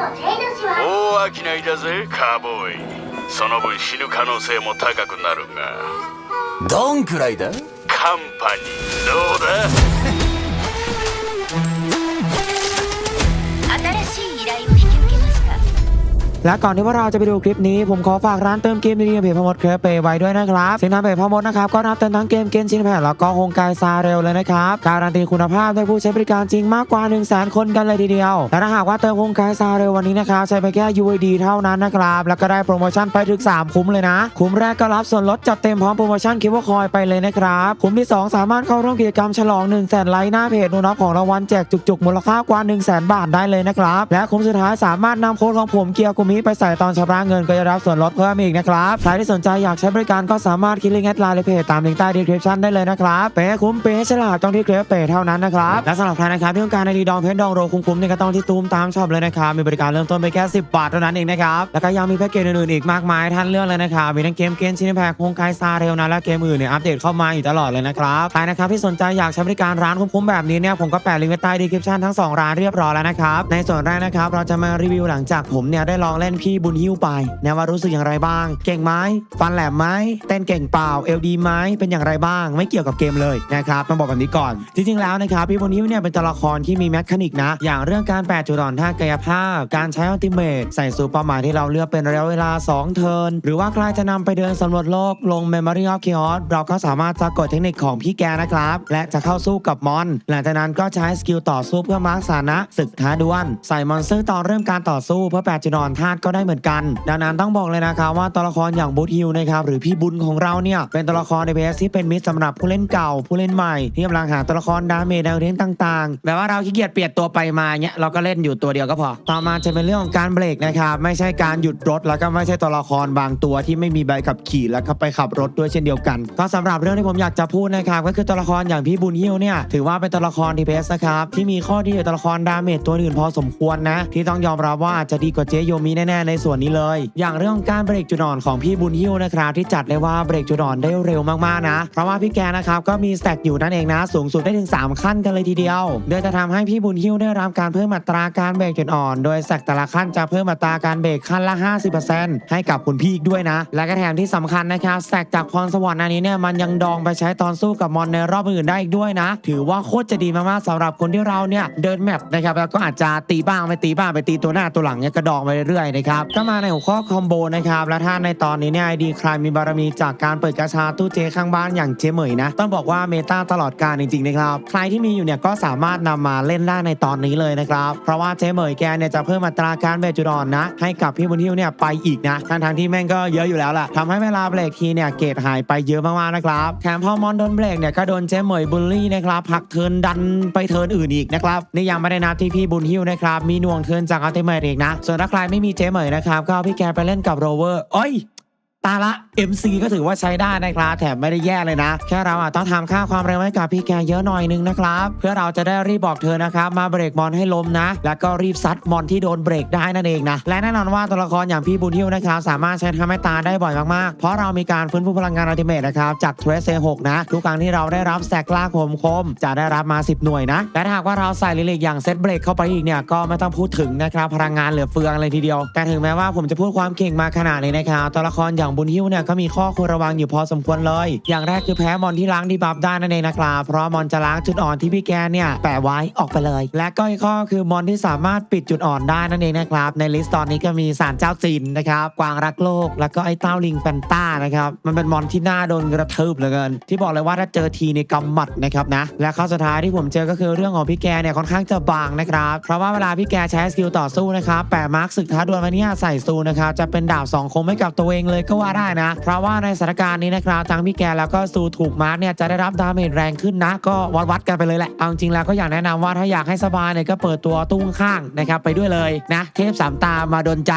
大商いだぜカーボーイ。その分死ぬ可能性も高くなるが。どんくらいだ？カンパニーどうだ？ และก่อนที่ว่าเราจะไปดูคลิปนี้ผมขอฝากร้านเติมเกมดีๆเพจพมดเครปเปไว้ด้วยนะครับสินค้าเพจพมดนะครับก็รับเติมทั้งเกมเกมชินแพดแล้วก็โฮงกายซาเรลเลยนะครับการันตีคุณภาพด้วยผู้ใช้บริการจริงมากกว่า 1 0 0 0 0แคนกันเลยทีเดียวและถ้าหากว่าเติมโฮงกายซาเรลวันนี้นะครับใช้ไปแค่ UID เท่านั้นนะครับแล้วก็ได้โปรโมชั่นไปถึง 3 คุ้มเลยนะ คุ้มแรกก็รับส่วนลดจัดเต็มพร้อมโปรโมชั่นคิว่าคอยไปเลยนะครับคุ้มที่ 2 สามารถเข้าร่วมกิจกรรมฉลอง1 0 0 0 0แสนไลค์หน้าเพจนูนับของรางวัลแจกจุกๆมูลค่ากว่า 1 0 0 0 0แสนบาทได้เลยนะครับและคุ้มสุดท้ายสามารถนำโค้ดของผมเกียร์กุมไปใส่ตอนชำระเงินก็จะรับส่วนลดเพิ่มอีกนะครับใครที่สนใจอยากใช้บริการก็สามารถคลิกลิงก์แอดไลน์ในเพจตามลิงก์ใต้ดีคริปชั่นได้เลยนะครับเป๊ะคุ้มเป๊ะฉลาดต้องที่เครปเป๊ะเท่านั้นนะครับและสำหรับใครนะครับที่ต้องการในดีดองเพชรดองโรคุ้มๆเนี่ยก็ต้องที่ตูมตามชอบเลยนะครับมีบริการเริ่มต้นไปแค่10บาทเท่านั้นเองนะครับแล้วก็ยังมีแพ็กเกจอื่นๆอีกมากมายท่านเลือกเลยนะครับมีทั้งเกมเกมชินแพคโครงกซาเรลนะและเกมอื่นเนี่ยอัปเดตเข้ามาอยู่ตลอดเลยนะครับใครนะครับที่สนใจอยากใช้บริการร้านคุ้มๆแบบนี้เนี่ยผมก็แปะลิงก์ไว้ใต้ดีคริปชั่นทั้งสองร้านเรียบร้อยแล้วนะครับในส่วนแรกนะครับเราจะมารีวิวหลังจากผมเนี่ยได้ลองเล่นพี่บุญหิ้วไปเนี่ยว่ารู้สึกอย่างไรบ้าง เก่งไหมฟันแหลมไหมเต้นเก่งเปล่าเอลดีไหมเป็นอย่างไรบ้าง ไม่เกี่ยวกับเกมเลยนะครับต้องบอกแบบนี้ก่อน จริงๆแล้วนะครับพี่บุญหิ้วเนี่ยเป็นตัวละครที่มีแมคานิกนะ อย่างเรื่องการแปดจุดอ่อนท่ากายภาพ การใช้อัลติเมทใส่สูตรเป้าหมายที่เราเลือกเป็นระยะเวลา 2 เทิร์นหรือว่าใครจะนำไปเดินสำรวจโลกลง Memory of Chaos เราก็สามารถจะกดเทคนิคของพี่แกนะครับ และจะเข้าสู้กับมอน หลังจากนั้นก็ใช้สกิลต่อสู้เพื่อมาร์คสานะศึกท้าดวลใส่มอนสเตอร์ตอนเริ่มการต่อสู้เพื่อแปดจุดอ่อนธาตุก็ได้เหมือนกัน ดังนั้นต้องบอกเลยนะครับว่าตัวละครอย่างบูธฮิลนะครับหรือพี่บุญของเราเนี่ยเป็นตัวละครในเพสที่เป็นมิตรสำหรับผู้เล่นเก่าผู้เล่นใหม่ที่กำลังหาตัวละครดาเมจแนวเทนต่างๆแบบว่าเราขี้เกียจเปลี่ยนตัวไปมาเนี่ยเราก็เล่นอยู่ตัวเดียวก็พอ ต่อมาจะเป็นเรื่องของการเบรกนะครับไม่ใช่การหยุดรถแล้วก็ไม่ใช่ตัวละครบางตัวที่ไม่มีใบขับขี่แล้วก็ไปขับรถด้วยเช่นเดียวกัน ก็สำหรับเรื่องที่ผมอยากจะพูดนะครับก็คือตัวละครอย่างพี่บุญฮิวเนี่ยถือว่าเป็นตัวละครดีเพสนะครับที่มีข้อดีกว่าตัวละครดาเมจตัวอื่นพอสมควรนะที่ต้องยอมรับว่าอาจจะดีกว่าเจโยมิแน่ๆในส่วนนี้เลย อย่างเรื่องการเบรกจุดอ่อนของพี่บุญฮิวนะครับที่จัดได้ว่าเบรกจุดอ่อนได้เร็วมากๆนะ เพราะว่าพี่แกนะครับก็มีสแต็กอยู่นั่นเองนะ สูงสุดได้ถึง 3 ขั้นกันเลยทีเดียวโดยจะทำให้พี่บุญฮิวได้รับการเพิ่มอัตราการเบรกจุดอ่อน โดยสแต็กแต่ละขั้นจะเพิ่มอัตราการเบรกขั้นละ 50%ให้กับคุณพี่อีกด้วยนะ และก็แถมที่สำคัญนะครับสแต็กจากพรสวรรค์อันนี้เนี่ยมันยังดองไปใช้ตอนสู้กับมอนในรอบอื่นได้อีกด้วยนะ ถือว่าโคตรจะดีมากๆสำหรับคนที่เราเนี่ยเดินแมปนะครับแล้วก็อาจจะตีบ้างไปตีบ้างไปตีตัวหน้าตัวหลังเนี่ยกระดองไปเรื่อยนะครับก็มาในหัวข้อคอมโบนะครับและถ้าในตอนนี้เนี่ยไอดีใครมีบารมีจากการเปิดกาชาตู้เจข้างบ้านอย่างเจเหมยนะต้องบอกว่าเมตาตลอดการจริงๆนะครับใครที่มีอยู่เนี่ยก็สามารถนำมาเล่นได้ในตอนนี้เลยนะครับเพราะว่าเจเหมยแกเนี่ยจะเพิ่มอัตราการเบรจุดอนนะให้กับพี่บุญฮิวเนี่ยไปอีกนะทั้งทางที่แม่งก็เยอะอยู่แล้วล่ะทำให้เวลาเบรกทีเนี่ยเกรดหายไปเยอะมากๆนะครับแถมพอมอนโดนเบรกเนี่ยก็โดนเจเหมยบูลลี่นะครับผักเทิร์นดันไปเทิร์นอื่นอีกนะครับนี่ยังไม่ได้นับที่พี่บุญฮิวนะครับมีหน่วงเทินจากอัลติเมทอีกนะส่วนถ้าใครไม่มีเจเหมยนะครับก็เอาพี่แกไปเล่นกับโรเวอร์เอ้ย ตาละ MC ก็ถือว่าใช้ได้นะครับแถมไม่ได้แย่เลยนะ แค่เราอาจต้องทำค่าความเร็วให้กับพี่แกเยอะหน่อยนึงนะครับ เพื่อเราจะได้รีบบอกเธอนะครับ มาเบรกมอนให้ล้มนะ แล้วก็รีบซัดมอนที่โดนเบรกได้นั่นเองนะ และแน่นอนว่าตัวละครอย่างพี่บุญฮิวนะครับสามารถใช้ทำให้ตาได้บ่อยมากๆ เพราะเรามีการฟื้นฟูพลังงานอัลติเมทนะครับจากเทรสเซ6นะ ทุกครั้งที่เราได้รับแสกลากคมคม จะได้รับมา 10 หน่วยนะและถ้าหากว่าเราใส่ลิลิกอย่างเซตเบรกเข้าไปอีกเนี่ยก็ไม่ต้องพูดถึงนะครับพลังงานเหลือเฟืองเลยทีเดียว แต่ถึงแม้ว่าผมจะพูดความเก่งมาขนาดนี้นะครับตัวละครอย่างบุญฮิวเนี่ยก็มีข้อควรระวังอยู่พอสมควรเลย อย่างแรกคือแพ้มอนที่ล้างดีบัฟได้นั่นเองนะครับเพราะมอนจะล้างจุดอ่อนที่พี่แกเนี่ยแปะไว้ออกไปเลย และก็อีกข้อคือมอนที่สามารถปิดจุดอ่อนได้นั่นเองนะครับในลิสต์ตอนนี้ก็มีสารเจ้าจีนนะครับกวางรักโลก แล้วก็ไอ้เต้าลิงแฟนต้านะครับมันเป็นมอนที่น่าโดนกระทืบเหลือเกิน ที่บอกเลยว่าถ้าเจอทีในกำหมัดนะครับนะและข้อสุดท้ายที่ผมเจอก็คือเรื่องของพี่แกเนี่ยค่อนข้างจะบางนะครับเพราะว่าเวลาพี่แกใช้สกิลต่อสู้นะครับแปะมาร์คศึกท้าดวลมาเนี่ยใส่ซูนะครับจะเป็นดาบสองคมให้กับตัวเองเลยก็ว่าได้นะ เพราะว่าในสถานการณ์นี้นะครับทั้งพี่แกแล้วก็ซูถูกมาร์คเนี่ยจะได้รับดาเมจแรงขึ้นนะ ก็วัดวัดกันไปเลยแหละเอาจริงแล้วก็อยากแนะนำว่าถ้าอยากให้สบายเนี่ยก็เปิดตัวตุ้งข้างนะครับไปด้วยเลยนะเทพสามตามาดนใจ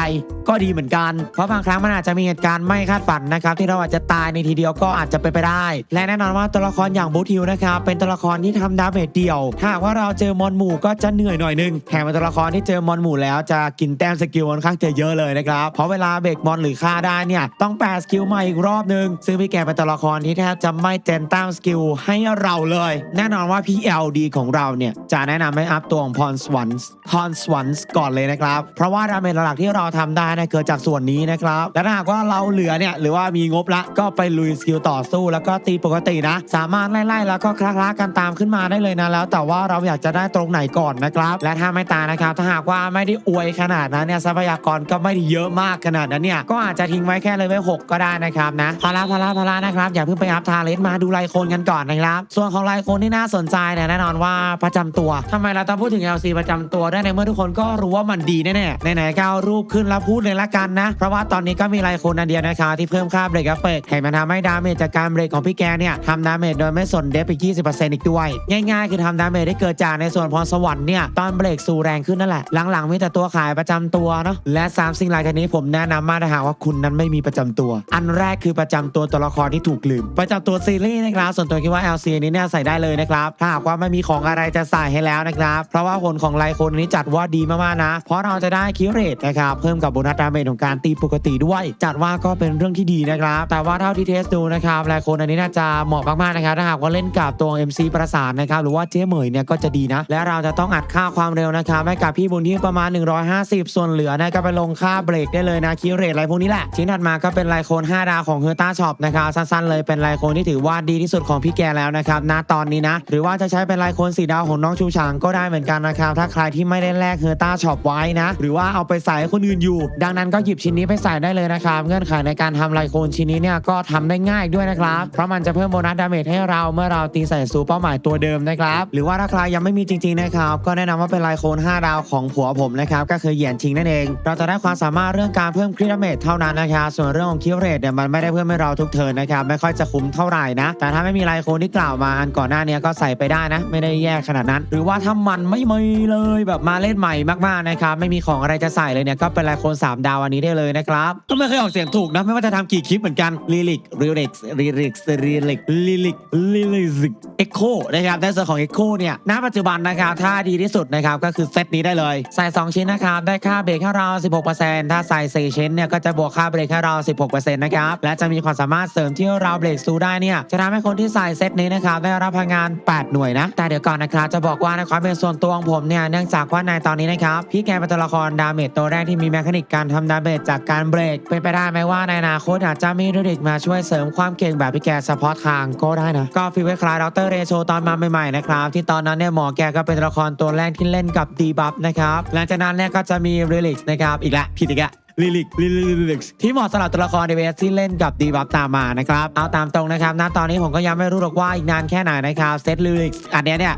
ก็ดีเหมือนกัน เพราะบางครั้งมันอาจจะมีเหตุการณ์ไม่คาดฝันนะครับที่เราอาจจะตายในทีเดียวก็อาจจะเป็นไปได้ และแน่นอนว่าตัวละครอย่างบูทิวนะครับเป็นตัวละครที่ทำดาเมจเดียว ถ้าหากว่าเราเจอมอนหมู่ก็จะเหนื่อยหน่อยนึงแถมเป็นตัวละครที่เจอมอนหมู่แล้วจะกินแต้มสกิลค่อนข้างจะเยอะเลยนะครับเพราะเวลาเบรกมอนหรือฆ่าได้เนี่ยต้องแปดสกิลใหม่อีกรอบหนึ่งซึ่งพี่แกเป็นตัวละครที่แทบจะไม่เจนตามสกิลให้เราเลย แน่นอนว่าพี่ LD ของเราเนี่ย จะแนะนำให้อัพตัวของพรสวรรค์พรสวรรค์ก่อนเลยนะครับ เพราะว่าดาเมจหลักที่เราทำได้นะเกิดจากส่วนนี้นะครับ และถ้าหากว่าเราเหลือเนี่ยหรือว่ามีงบละก็ไปลุยสกิลต่อสู้ แล้วก็ตีปกตินะ สามารถไล่ๆแล้วก็คลาๆกันตามขึ้นมาได้เลยนะแล้ว แต่ว่าเราอยากจะได้ตรงไหนก่อนนะครับ และถ้าไม่ตายนะครับ ถ้าหากว่าไม่ได้อวยขนาดนั้นเนี่ยทรัพยากรก็ไม่ได้เยอะมากขนาดนั้นเนี่ยก็อาจจะทิ้งไว้แค่เลเวล6 ก็ได้นะครับนะพาราพาราพารานะครับ อย่าเพิ่งไปอัพทาเลนมาดูไลโคนกันก่อนนะครับ ส่วนของไลโคนที่น่าสนใจเนี่ยแน่นอนว่าประจำตัวทำไมเราต้องพูดถึง LC ประจำตัวได้ในเมื่อทุกคนก็รู้ว่ามันดีแน่ๆไหนๆก็เอารูปขึ้นแล้วพูดเลยละกันนะ เพราะว่าตอนนี้ก็มีไลโคนอันเดียวนะคะที่เพิ่มค่าเบรกเอฟเฟกต์ให้มันทำให้ดาเมจจากการเบรกของพี่แกเนี่ยทำดาเมจโดยไม่สนเดฟอีก20%อีกด้วยง่ายๆ คือทำดาเมจได้เกิดจากในส่วนพรสวรรค์เนี่ยตอนเบรกสู่แรงขึ้นนั่นแหละหลังๆมีแต่ตัวขายประจำตัวเนาะและสามสิ่งหลังจากนี้ผมแนะนำมากถ้าหากว่าคุณนั้นไม่มีประจำตัว อันแรกคือประจำตัวตัวละครที่ถูกลืม ประจำตัวซีรีส์นะครับ ส่วนตัวคิดว่า LC นี้เนี่ยใส่ได้เลยนะครับ ถ้าหากว่าไม่มีของอะไรจะใส่ให้แล้วนะครับ เพราะว่าผลของไลโคนนี้จัดว่าดีมากๆนะ เพราะเราจะได้คิวเรตนะครับ เพิ่มกับโบนัสดาเมจของการตีปกติด้วย จัดว่าก็เป็นเรื่องที่ดีนะครับ แต่ว่าเท่าที่เทสดูนะครับไลโคนอันนี้น่าจะเหมาะมากๆนะครับถ้าหากว่าเล่นกับตัว MC ประสานนะครับหรือว่าเจ๊เหมยเนี่ยก็จะดีนะ และเราจะต้องอัดค่าความเร็วนะครับให้กับพี่บุญที่ประมาณ 150 ส่วนเหลือนะก็ไปลงค่าเบรกได้เลยนะคิวเรตอะไรพวกนี้แหละชิ้นถัดมาก็เป็นไลโคน5ดาวของเฮอร์ต้าช็อปนะครับสั้นๆเลยเป็นไลโคนที่ถือว่าดีที่สุดของพี่แกแล้วนะครับณตอนนี้นะ หรือว่าจะใช้เป็นไลโคนสีดาวของน้องชูชางก็ได้เหมือนกันนะครับถ้าใครที่ไม่ได้แลกเฮอร์ต้าช็อปไว้นะ หรือว่าเอาไปใส่ให้คนอื่นอยู่ ดังนั้นก็หยิบชิ้นนี้ไปใส่ได้เลยนะครับเงื่อนไขในการทำไลโคนชิ้นนี้เนี่ยก็ทำได้ง่ายด้วยนะครับเพราะมันจะเพิ่มโบนัสดาเมจให้เราเมื่อเราตีใส่สู่เป้าหมายตัวเดิมนะครับหรือว่าถ้าใครยังไม่มีจริงๆนะครับก็แนะนำว่าเป็นไลโคน5ดาวของผัวผมนะครับก็คือเหยียนชิงนั่นเอง เราจะได้ความสามารถเรื่องการเพิ่มคริดาเมจเท่านั้นนะครับส่วนเรื่องของคิวเรทเนี่ยมันไม่ได้เพิ่มให้เราทุกเทิร์นนะครับไม่ค่อยจะคุ้มเท่าไหร่นะ แต่ถ้าไม่มีไลโคนที่กล่าวมาอันก่อนหน้านี้ก็ใส่ไปได้นะ ไม่ได้แย่ขนาดนั้น หรือว่าถ้ามันไม่มีเลยแบบมาเล่นใหม่มากๆนะครับไม่มีของอะไรจะใส่เลยเนี่ยก็เป็นไลโคนสามดาวอันนี้ได้เลยนะครับก็ไม่เคยออกเสียงถูกนะไม่ว่าจะทำกี่คลิปเหมือนกันลิลิกลิลิกลิลิกลิลิกลิลิกลิลิกเอ็กโคนะครับในส่วนของเอ็กโคเนี่ยณปัจจุบันนะครับถ้าดีที่สุดนะครับก็คือเซตนี้ได้เลย ใส่ 2 ชิ้นนะครับได้ค่าเบรกให้เรา 16%ถ้าใส่4ชิ้นเนี่ยก็จะบวกค่าเบรกให้เรา16%นะครับ และจะมีความสามารถเสริมที่เราเบรกซูได้เนี่ย จะทำให้คนที่ใส่เซตนี้นะครับได้รับพลังงาน 8 หน่วยนะ แต่เดี๋ยวก่อนนะครับจะบอกว่าในความเป็นส่วนตัวของผมเนี่ย เนื่องจากว่าในตอนนี้นะครับ พี่แกเป็นตัวละครดาเมจตัวแรกที่มีแมคานิกการทำดาเมจจากการเบรก เป็นไปได้ไหมว่าในอนาคตอาจจะมีเรดิกมาช่วยเสริมความเก่งแบบพี่แกเฉพาะทางก็ได้นะ ก็ฟีลคล้ายดรเรโชตอนมาใหม่ๆนะครับที่ตอนนั้นเนี่ยหมอแกก็เป็นตัวละครตัวแรกที่เล่นกับดีบัฟนะครับหลังจากนั้นเนี่ยก็จะมีเรลิกนะครับอีกแล้วผิดอีกล้ว ลิลิกลิลิลิกที่เหมาะสำหรับตัวละครในเวสที่เล่นกับดีบัฟตามมานะครับเอาตามตรงนะครับณตอนนี้ผมก็ยังไม่รู้หรอกว่าอีกนานแค่ไหนนะครับเซตลิลิกอันเนี้ยเนี่ย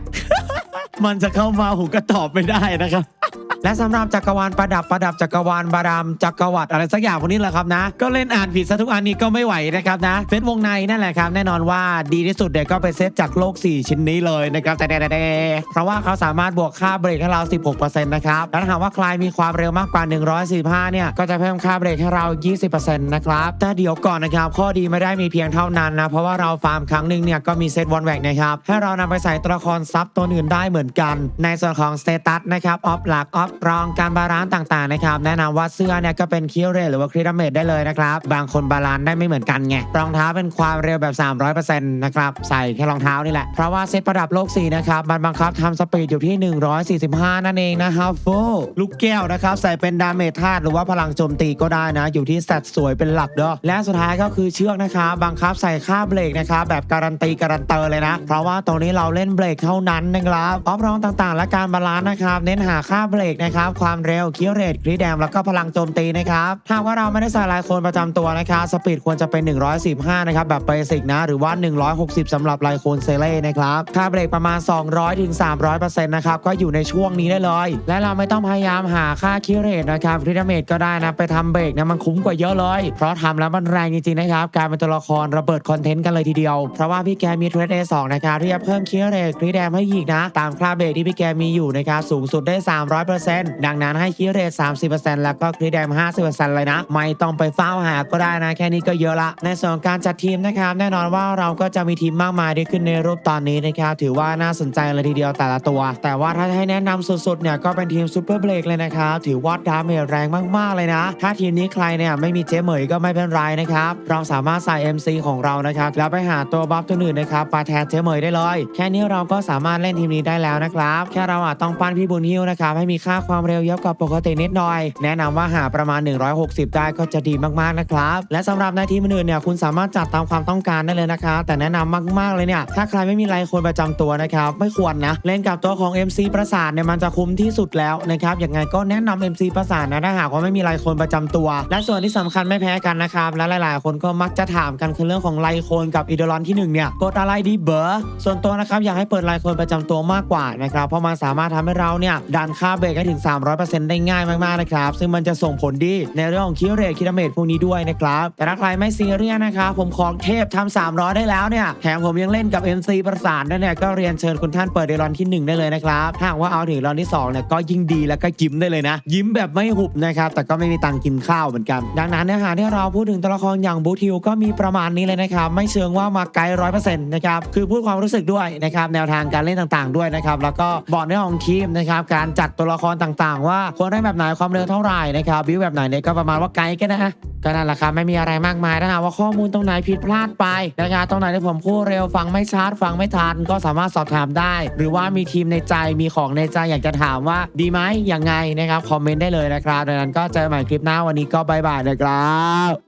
มันจะเข้ามาผมก็ตอบไม่ได้นะครับ และสำหรับจักรวาลประดับประดับจักรวาลบารามจักรวรรดิอะไรสักอย่างพวกนี้แหละครับนะ ก็เล่นอ่านผิดซะทุกอันนี้ก็ไม่ไหวนะครับนะเซตวงในนั่นแหละครับ แน่นอนว่าดีที่สุดเด็กก็ไปเซตจากโลก 4 ชิ้นนี้เลยนะครับแต่แต่แต่เพราะว่าเขาสามารถบวกค่าเบรกให้เรา 16%นะครับแล้วหากว่าใครมีความเร็วมากกว่า 145 เนี่ยก็จะเพิ่มค่าเบรกให้เรา 20%นะครับแต่เดี๋ยวก่อนนะครับข้อดีไม่ได้มีเพียงเท่านั้นนะเพราะว่าเราฟาร์มครั้งหนึ่งเนี่ยก็มีเซตวันแวกนะครับให้เรานำไปใส่ตัวละครซับตัวอื่นได้เหมือนกัน ในส่วนของสเตตัสนะครับออฟหลักออฟรองการบาลานซ์ต่างๆนะครับแนะนำว่าเสื้อเนี่ยก็เป็นคิวเรทหรือว่าคริดเมจได้เลยนะครับบางคนบาลานซ์ได้ไม่เหมือนกันไงรองเท้าเป็นความเร็วแบบ 300%นะครับใส่แค่รองเท้านี่แหละเพราะว่าเซตประดับโลก4นะครับมันบังคับทำสปีดอยู่ที่ 145 นั่นเองนะครับโฟลูกแก้วนะครับใส่เป็นดาเมจธาตุหรือว่าพลังโจมตีก็ได้นะ อยู่ที่สแตทสวยเป็นหลักเด้อและสุดท้ายก็คือเชือกนะครับบังคับใส่ค่าเบรกนะครับแบบการันตีการันเตอร์เลยนะ เพราะว่าตรงนี้เราเล่นเบรกเท่านั้นนะครับออฟรองต่างๆ และการบาลานซ์นะครับเน้นหาค่าเบรกนะครับ ความเร็วคิวเรทครีแดมแล้วก็พลังโจมตีนะครับถ้าว่าเราไม่ได้ใส่ลายโคนประจำตัวนะครับสปีดควรจะเป็น 115 นะครับ แบบเบสิกนะ หรือว่า 160สำหรับลายโคนเซเล่นะครับค่าเบรกประมาณ 200ถึง300%นะครับก็อยู่ในช่วงนี้ได้เลย และเราไม่ต้องพยายามหาค่าคิวเรทนะครับครีดเมจก็ได้นะไปทำเบรกนะมันคุ้มกว่าเยอะเลย เพราะทำแล้วมันแรงจริงๆนะครับกลารเป็นตัวละครระเบิดคอนเทนต์กันเลยทีเดียว เพราะว่าพี่แกมีเทรดเอสองนะครับที่จะเพิ่มคิวเรทครีดแดมให้อีกนะ ตามค่าเบรกที่พี่แกมีอยู่นะครับสูงสุดได้ 300% 30%ดังนั้นให้คิดเรท30%แล้วก็คริดแดม50%เลยนะ ไม่ต้องไปเฝ้าหาก็ได้นะ แค่นี้ก็เยอะละ ในส่วนการจัดทีมนะครับ แน่นอนว่าเราก็จะมีทีมมากมายที่ขึ้นในรูปตอนนี้นะครับ ถือว่าน่าสนใจเลยทีเดียวแต่ละตัว แต่ว่าถ้าให้แนะนำสุดๆเนี่ยก็เป็นทีมซูเปอร์เบรกเลยนะครับ ถือว่าดาเมจแรงมากๆเลยนะ ถ้าทีมนี้ใครเนี่ยไม่มีเจ๊เหมยก็ไม่เป็นไรนะครับ เราสามารถใส่ MC ของเรานะครับ แล้วไปหาตัวบัฟตัวอื่นนะครับมาแทนเจ๊เหมยได้เลย แค่นี้เราก็สามารถเล่นทีมนี้ได้แล้วนะครับ แค่เราอาจต้องปั้นพี่บุญฮิวนะครับให้มีค่าความเร็วเยอะกว่าปกตินิดหน่อย แนะนำว่าหาประมาณ 160 ได้ก็จะดีมากๆนะครับ และสำหรับในทีมอื่นเนี่ยคุณสามารถจัดตามความต้องการได้เลยนะครับแต่แนะนำมากๆเลยเนี่ยถ้าใครไม่มีไลน์คนประจำตัวนะครับไม่ควรนะเล่นกับตัวของ MC ประสานเนี่ยมันจะคุ้มที่สุดแล้วนะครับยังไงก็แนะนำ MC ประสานนะถ้าหากว่าไม่มีไลน์คนประจำตัว และส่วนที่สำคัญไม่แพ้กันนะครับและหลายๆ คนก็มักจะถามกันคือเรื่องของไลน์คนกับอีเดอรอนที่หนึ่งเนี่ยกดอะไรดีเบอร์ส่วนตัวนะครับอยากให้เปิดไลน์คนประจำตัวมากกว่านะครับเพราะมันสามารถทำให้เราเนี่ยดันค่าเบรกให้ถึง 300%ได้ง่ายมากๆนะครับ ซึ่งมันจะส่งผลดีในเรื่องของคิวเรทคิดเมตพวกนี้ด้วยนะครับ แต่ถ้าใครไม่ซีเรียสนะครับผมของเทพทำ300 ได้แล้วเนี่ยแถมผมยังเล่นกับ MC ประสานด้วยเนี่ยก็เรียนเชิญคุณท่านเปิดเดรอนที่ 1 ได้เลยนะครับถ้าหากว่าเอาถึงรอนที่2เนี่ยก็ยิ่งดีแล้วก็ยิ้มได้เลยนะ ยิ้มแบบไม่หุบนะครับแต่ก็ไม่มีตังค์กินข้าวเหมือนกัน ดังนั้นเนื้อหาที่เราพูดถึงตัวละครอย่างบูทิวก็มีประมาณนี้เลยนะครับไม่เชิงว่ามาไกลร้อยเปอร์เซ็นต์นะครับคือพูดความรู้สึกด้วยนะครับแนวทางการเล่นต่างๆ ด้วยนะครับแล้วก็บอกเรื่องของทีมนะครับการจัดตัวละครต่างๆ ว่าควรได้แบบไหนความเร็วเท่าไหร่นะครับวิวแบบไหนเนี่ยก็ประมาณว่าไกด์กันนะก็นั่นแหละครับไม่มีอะไรมากมายถ้าหากว่าข้อมูลตรงไหนผิดพลาดไปนะครับตรงไหนที่ผมพูดเร็วฟังไม่ชัดฟังไม่ทัน ก็สามารถสอบถามได้ หรือว่ามีทีมในใจมีของในใจอยากจะถามว่าดีไหมยังไงนะครับคอมเมนต์ได้เลยนะครับดังนั้นก็เจอกันใหม่คลิปหน้าวันนี้ก็บายบายนะครับ